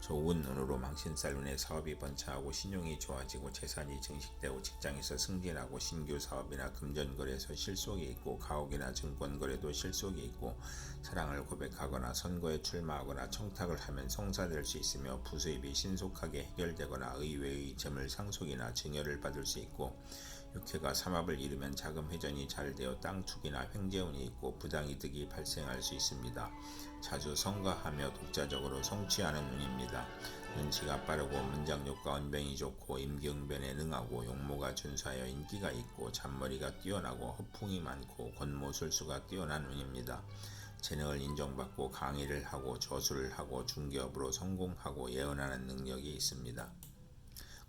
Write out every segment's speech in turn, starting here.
좋은 운으로 망신살운의 사업이 번창하고 신용이 좋아지고 재산이 증식되고 직장에서 승진하고 신규 사업이나 금전거래에서 실속이 있고 가옥이나 증권거래도 실속이 있고 사랑을 고백하거나 선거에 출마하거나 청탁을 하면 성사될 수 있으며 부수입이 신속하게 해결되거나 의외의 재물 상속이나 증여를 받을 수 있고 육회가 삼합을 이루면 자금 회전이 잘 되어 땅 투기나 횡재운이 있고 부당이득이 발생할 수 있습니다. 자주 성가하며 독자적으로 성취하는 운입니다. 눈치가 빠르고 문장력과 언변이 좋고 임기응변에 능하고 용모가 준수하여 인기가 있고 잔머리가 뛰어나고 허풍이 많고 권모술수가 뛰어난 운입니다. 재능을 인정받고 강의를 하고 저술을 하고 중개업으로 성공하고 예언하는 능력이 있습니다.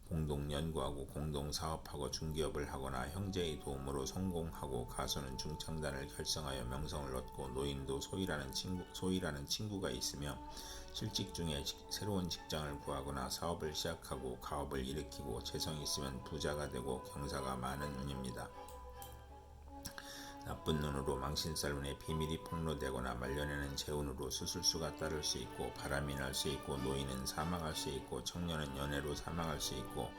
공동 연구하고 공동 사업하고 중기업을 하거나 형제의 도움으로 성공하고 가수는 중창단을 결성하여 명성을 얻고 노인도 소이라는 친구 소이라는 친구가 있으며 실직 중에 새로운 직장을 구하거나 사업을 시작하고 가업을 일으키고 재성이 있으면 부자가 되고 경사가 많은 운입니다. 나쁜 눈으로 망신살운에 비밀이 폭로되거나 말년에는 재운으로 수술수가 따를 수 있고 바람이 날 수 있고 노인은 사망할 수 있고 청년은 연애로 사망할 수 있고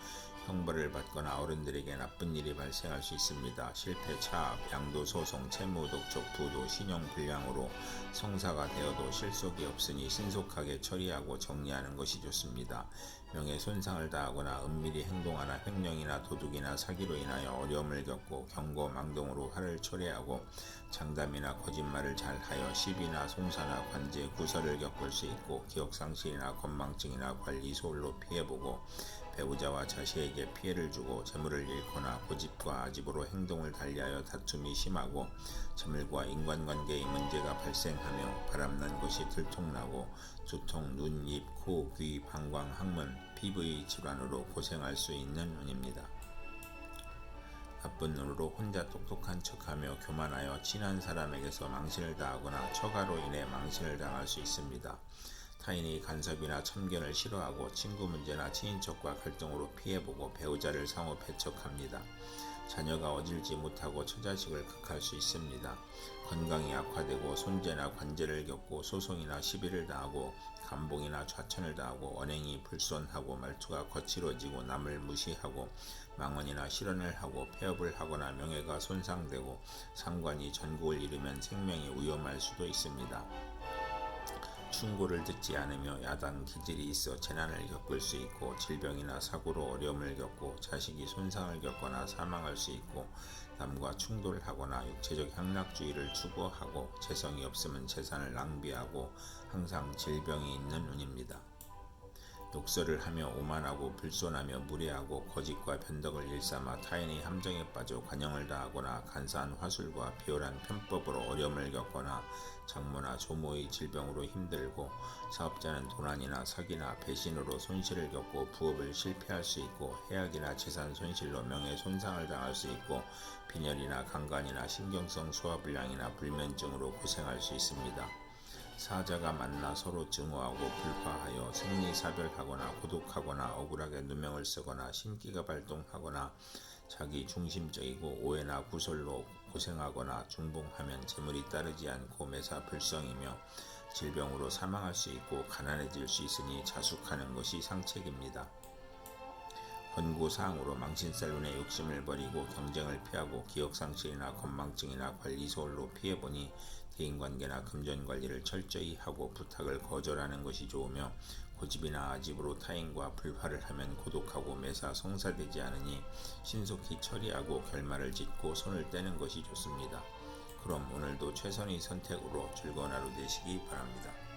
형벌을 받거나 어른들에게 나쁜 일이 발생할 수 있습니다. 실패, 차압, 양도, 소송, 채무, 독촉, 부도, 신용 불량으로 성사가 되어도 실속이 없으니 신속하게 처리하고 정리하는 것이 좋습니다. 명예 손상을 당하거나 은밀히 행동하나 횡령이나 도둑이나 사기로 인하여 어려움을 겪고 경고, 망동으로 화를 초래하고 장담이나 거짓말을 잘하여 시비나 송사나 관제, 구설을 겪을 수 있고 기억상실이나 건망증이나 관리 소홀로 피해보고 배우자와 자식에게 피해를 주고 재물을 잃거나 고집과 아집으로 행동을 달리하여 다툼이 심하고 재물과 인간관계의 문제가 발생하며 바람난 것이 들통나고 두통, 눈, 입, 코, 귀, 방광, 항문, 피부의 질환으로 고생할 수 있는 운입니다. 나쁜 눈으로 혼자 똑똑한 척하며 교만하여 친한 사람에게서 망신을 당하거나 처가로 인해 망신을 당할 수 있습니다. 타인이 간섭이나 참견을 싫어하고 친구 문제나 친인척과 갈등으로 피해보고 배우자를 상호 배척합니다. 자녀가 어질지 못하고 처자식을 극할 수 있습니다. 건강이 악화되고 손재나 관제를 겪고 소송이나 시비를 당하고 감봉이나 좌천을 당하고 언행이 불손하고 말투가 거칠어지고 남을 무시하고 망언이나 실언을 하고 폐업을 하거나 명예가 손상되고 상관이 전국을 잃으면 생명이 위험할 수도 있습니다. 충고를 듣지 않으며 야단 기질이 있어 재난을 겪을 수 있고 질병이나 사고로 어려움을 겪고 자식이 손상을 겪거나 사망할 수 있고 남과 충돌하거나 육체적 향락주의를 추구하고 재성이 없으면 재산을 낭비하고 항상 질병이 있는 운입니다. 욕설을 하며 오만하고 불손하며 무례하고 거짓과 변덕을 일삼아 타인의 함정에 빠져 관영을 다하거나 간사한 화술과 비열한 편법으로 어려움을 겪거나 장모나 조모의 질병으로 힘들고 사업자는 도난이나 사기나 배신으로 손실을 겪고 부업을 실패할 수 있고 해악이나 재산 손실로 명예 손상을 당할 수 있고 빈혈이나 강간이나 신경성 소화불량이나 불면증으로 고생할 수 있습니다. 사자가 만나 서로 증오하고 불화하여 생리사별하거나 고독하거나 억울하게 누명을 쓰거나 신기가 발동하거나 자기 중심적이고 오해나 구설로 고생하거나 중봉하면 재물이 따르지 않고 매사 불성이며 질병으로 사망할 수 있고 가난해질 수 있으니 자숙하는 것이 상책입니다. 권고사항으로 망신살론의 욕심을 버리고 경쟁을 피하고 기억상실이나 건망증이나 관리소홀로 피해보니 대인관계나 금전관리를 철저히 하고 부탁을 거절하는 것이 좋으며 고집이나 아집으로 타인과 불화를 하면 고독하고 매사 성사되지 않으니 신속히 처리하고 결말을 짓고 손을 떼는 것이 좋습니다. 그럼 오늘도 최선의 선택으로 즐거운 하루 되시기 바랍니다.